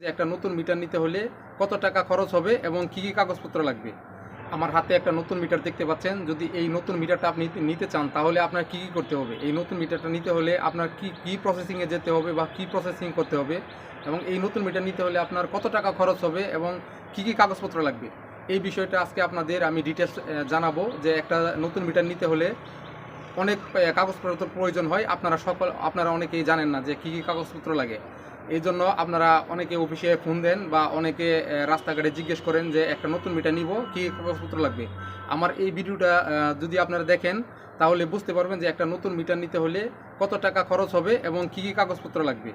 একটা নতুন মিটার নিতে হলে কত টাকা খরচ হবে এবং কি কি কাগজপত্র লাগবে? আমার হাতে একটা নতুন মিটার দেখতে পাচ্ছেন। যদি এই নতুন মিটারটা আপনি নিতে- চান, তাহলে আপনার কি কি করতে হবে? এই নতুন মিটারটা নিতে হলে আপনার কি কি প্রসেসিংয়ে যেতে হবে বা কি প্রসেসিং করতে হবে? এবং এই নতুন মিটার নিতে হলে আপনার কত টাকা খরচ হবে এবং কি কি কাগজপত্র লাগবে? এই বিষয়টা আজকে আপনাদের আমি ডিটেলস জানাব যে একটা নতুন মিটার নিতে হলে অনেক কাগজপত্র প্রয়োজন হয়। আপনারা সকল, আপনারা অনেকেই জানেন না যে কী কী কাগজপত্র লাগে। এই জন্য আপনারা অনেকে অফিসে ফোন দেন বা অনেকে রাস্তাঘাটে জিজ্ঞেস করেন যে একটা নতুন মিটার নিব, কী কাগজপত্র লাগবে? আমার এই ভিডিওটা যদি আপনারা দেখেন, তাহলে বুঝতে পারবেন যে একটা নতুন মিটার নিতে হলে কত টাকা খরচ হবে এবং কী কী কাগজপত্র লাগবে।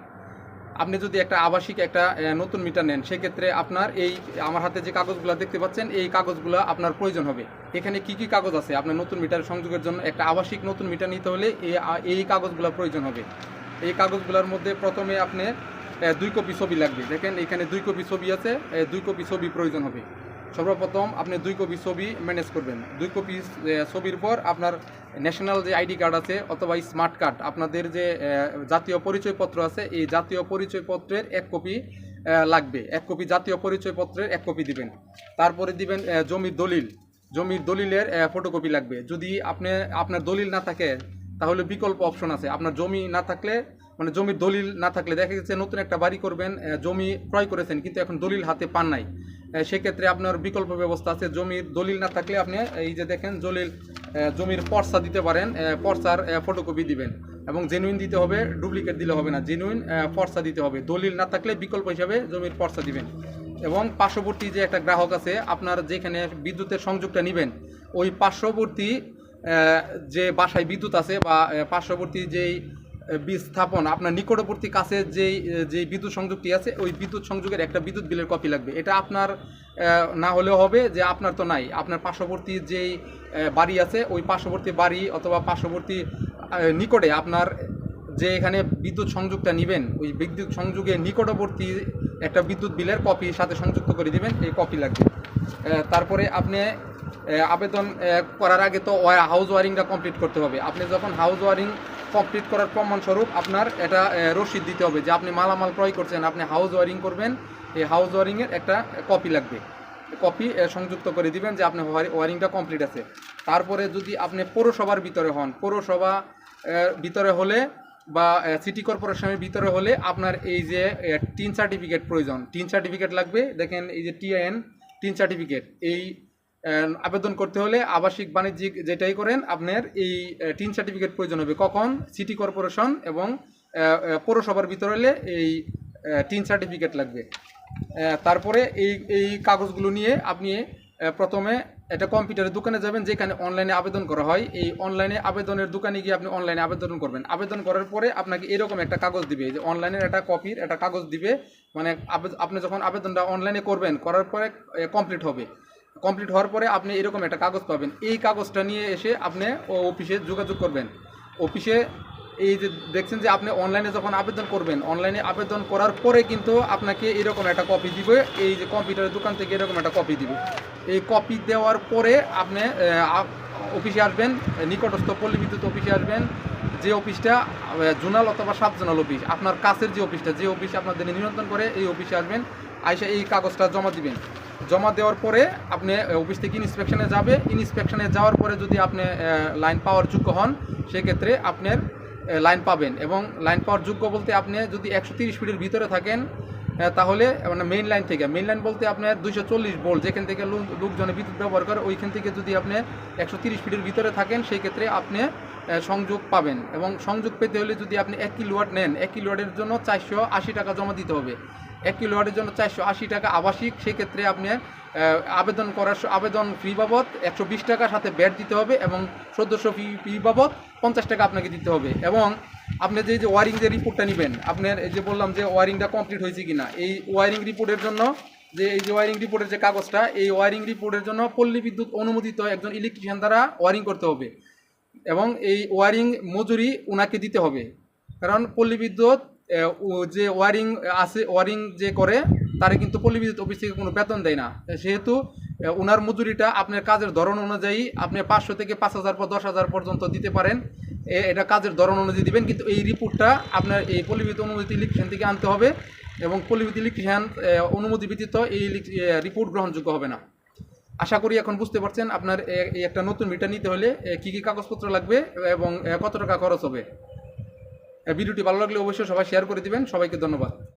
আপনি যদি একটা আবাসিক একটা নতুন মিটার নেন, সেক্ষেত্রে আপনার এই, আমার হাতে যে কাগজগুলো দেখতে পাচ্ছেন, এই কাগজগুলো আপনার প্রয়োজন হবে। এখানে কি কি কাগজ আছে? আপনার নতুন মিটার সংযোগের জন্য একটা আবাসিক নতুন মিটার নিতে হলে এই কাগজগুলো প্রয়োজন হবে। এই কাগজগুলোর মধ্যে প্রথমে আপনি দুই কপি ছবি লাগবে। দেখেন, এখানে দুই কপি ছবি আছে দুই কপি ছবি প্রয়োজন হবে। সর্বপ্রথম আপনি দুই কপি ছবি ম্যানেজ করবেন। দুই কপি ছবির পর আপনার ন্যাশনাল যে আইডি কার্ড আছে অথবা স্মার্ট কার্ড আপনাদের যে জাতীয় পরিচয়পত্র আছে, এই জাতীয় পরিচয়পত্রের এক কপি লাগবে। এক কপি জাতীয় পরিচয়পত্রের এক কপি দিবেন। তারপরে দিবেন জমির দলিল। জমির দলিলের ফটোকপি লাগবে। যদি আপনি, আপনার দলিল না থাকে, তাহলে বিকল্প অপশন আছে। আপনার জমি না থাকলে মানে জমির দলিল না থাকলে দেখা গেছে নতুন একটা বাড়ি করবেন জমি ক্রয় করেছেন, কিন্তু এখন দলিল হাতে পান নাই। সেক্ষেত্রে আপনার বিকল্প ব্যবস্থা আছে, জমির দলিল না থাকলে আপনি এই যে দেখেন দলিল জমির পর্সা দিতে পারেন পর্সার ফটোকপি দিবেন। এবং জেনুইন দিতে হবে ডুপ্লিকেট দিলে হবে না জেনুইন পর্সা দিতে হবে। দলিল না থাকলে বিকল্প হিসাবে জমির পর্সা দিবেন। এবং পার্শ্ববর্তী যে একটা গ্রাহক আছে, আপনার যেখানে বিদ্যুতের সংযোগটা নেবেন, ওই পার্শ্ববর্তী যে বাসায় বিদ্যুৎ আছে বা পার্শ্ববর্তী যেই বীজ স্থাপন আপনার নিকটবর্তী কাছে যেই যেই বিদ্যুৎ সংযোগটি আছে, ওই বিদ্যুৎ সংযোগের একটা বিদ্যুৎ বিলের কপি লাগবে। এটা আপনার না হলেও হবে যে আপনার তো নাই। আপনার পার্শ্ববর্তী যেই বাড়ি আছে, ওই পার্শ্ববর্তী বাড়ি অথবা পার্শ্ববর্তী নিকটে আপনার যে এখানে বিদ্যুৎ সংযোগটা নেবেন, ওই বিদ্যুৎ সংযোগের নিকটবর্তী একটা বিদ্যুৎ বিলের কপি সাথে সংযুক্ত করে দিবেন, এই কপি লাগবে। তারপরে আপনি আবেদন করার আগে তো হাউস ওয়ারিংটা কমপ্লিট করতে হবে। আপনি যখন হাউস ওয়ারিং কমপ্লিট করার প্রমাণস্বরূপ আপনার এটা রসিদ দিতে হবে যে আপনি মালামাল ক্রয় করছেন, আপনি হাউস ওয়ারিং করবেন, এই হাউস ওয়ারিংয়ের একটা কপি লাগবে। কপি সংযুক্ত করে দিবেন যে আপনার ওয়ারিংটা কমপ্লিট আছে। তারপরে যদি আপনি পৌরসভার ভিতরে হন, পৌরসভা ভিতরে হলে বা সিটি কর্পোরেশনের ভিতরে হলে আপনার এই যে টিন সার্টিফিকেট প্রয়োজন। টিন সার্টিফিকেট লাগবে, দেখেন এই যে টিএন টিন সার্টিফিকেট এই আবেদন করতে হলে আবাসিক বাণিজ্যিক যেটাই করেন, আপনার এই টিন সার্টিফিকেট প্রয়োজন হবে। কখন? সিটি কর্পোরেশন এবং পৌরসভার ভিতরে হলে এই টিন সার্টিফিকেট লাগবে। তারপরে এই এই কাগজগুলো নিয়ে আপনি প্রথমে একটা কম্পিউটারের দোকানে যাবেন, যেখানে অনলাইনে আবেদন করা হয়। এই অনলাইনে আবেদনের দোকানে গিয়ে আপনি অনলাইনে আবেদন করবেন। আবেদন করার পরে আপনাকে এরকম একটা কাগজ দিবে যে অনলাইনের একটা কপির একটা কাগজ দিবে। মানে আপনি যখন আবেদনটা অনলাইনে করবেন, করার পরে কমপ্লিট হবে। কমপ্লিট হওয়ার পরে আপনি এরকম একটা কাগজ পাবেন। এই কাগজটা নিয়ে এসে আপনি অফিসে যোগাযোগ করবেন। অফিসে এই যে দেখছেন যে আপনি অনলাইনে যখন আবেদন করবেন অনলাইনে আবেদন করার পরে কিন্তু আপনাকে এরকম একটা কপি দিবে। এই যে কম্পিউটারের দোকান থেকে এরকম একটা কপি দিবে। এই কপি দেওয়ার পরে আপনি অফিসে আসবেন, নিকটস্থ পল্লী বিদ্যুৎ অফিসে আসবেন। যে অফিসটা জোনাল অথবা সাব জোনাল অফিস, আপনার কাছের যে অফিসটা, যে অফিস আপনাদের নিয়ন্ত্রণ করে, এই অফিসে আসবেন। আইসা এই কাগজটা জমা দিবেন। জমা দেওয়ার পরে আপনি অফিস থেকে ইন্সপেকশনে যাবে। ইন্সপেকশনে যাওয়ার পরে যদি আপনি লাইন পাওয়ার যোগ্য হন, সেক্ষেত্রে আপনার লাইন পাবেন। এবং লাইন পাওয়ার যোগ্য বলতে আপনি যদি একশো তিরিশ ফিটের ভিতরে থাকেন তাহলে মানে মেইন লাইন থেকে মেইন লাইন বলতে আপনার দুইশো চল্লিশ ভোল্ট যেখান থেকে লোক, লোকজনে বিদ্যুৎ ব্যবহার করে, ওইখান থেকে যদি আপনি একশো তিরিশ ফিটের ভিতরে থাকেন সেই ক্ষেত্রে আপনি সংযোগ পাবেন। এবং সংযোগ পেতে হলে যদি আপনি এক কিলোয়াট নেন, এক কিলোয়াটের জন্য চারশো আশি টাকা জমা দিতে হবে। এক কিলোয়াটের জন্য চারশো আশি টাকা আবাসিক। সেক্ষেত্রে আপনি আবেদন করার আবেদন ফি বাবদ একশো বিশ টাকার সাথে ব্যাট দিতে হবে এবং সদস্য ফি ফি বাবদ পঞ্চাশ টাকা আপনাকে দিতে হবে। এবং আপনি যে যে ওয়ারিং যে রিপোর্টটা নেবেন, আপনার এই যে বললাম যে ওয়ারিংটা কমপ্লিট হয়েছে কিনা, এই ওয়ারিং রিপোর্টের জন্য যে, এই যে ওয়ারিং রিপোর্টের যে কাগজটা, এই ওয়ারিং রিপোর্টের জন্য পল্লী বিদ্যুৎ অনুমোদিত একজন ইলেকট্রিশিয়ান দ্বারা ওয়ারিং করতে হবে। এবং এই ওয়ারিং মজুরি ওনাকে দিতে হবে। কারণ পল্লী বিদ্যুৎ যে ওয়ারিং আছে, ওয়ারিং যে করে, তারে কিন্তু পল্লী বিদ্যুৎ অফিস থেকে কোনো বেতন দেয় না। সেহেতু ওনার মজুরিটা আপনার কাজের ধরন অনুযায়ী আপনি পাঁচশো থেকে পাঁচ হাজার পর দশ হাজার পর্যন্ত দিতে পারেন। এটা কাজের ধরন অনুযায়ী দিবেন, কিন্তু এই রিপোর্টটা আপনার এই পল্লীবিদ্যুৎ অনুমতি ইলেকট্রিশিয়ান থেকে আনতে হবে এবং পল্লীবিদ্যুৎ ইলেকট্রিশিয়ান অনুমতি ব্যতীত এই রিপোর্ট গ্রহণযোগ্য হবে না। আশা করি এখন বুঝতে পারছেন আপনার একটা নতুন মিটার নিতে হলে কি কি কাগজপত্র লাগবে এবং কত টাকা খরচ হবে। ভিডিওটি ভালো লাগলে অবশ্যই সবাই শেয়ার করে দিবেন। সবাইকে ধন্যবাদ।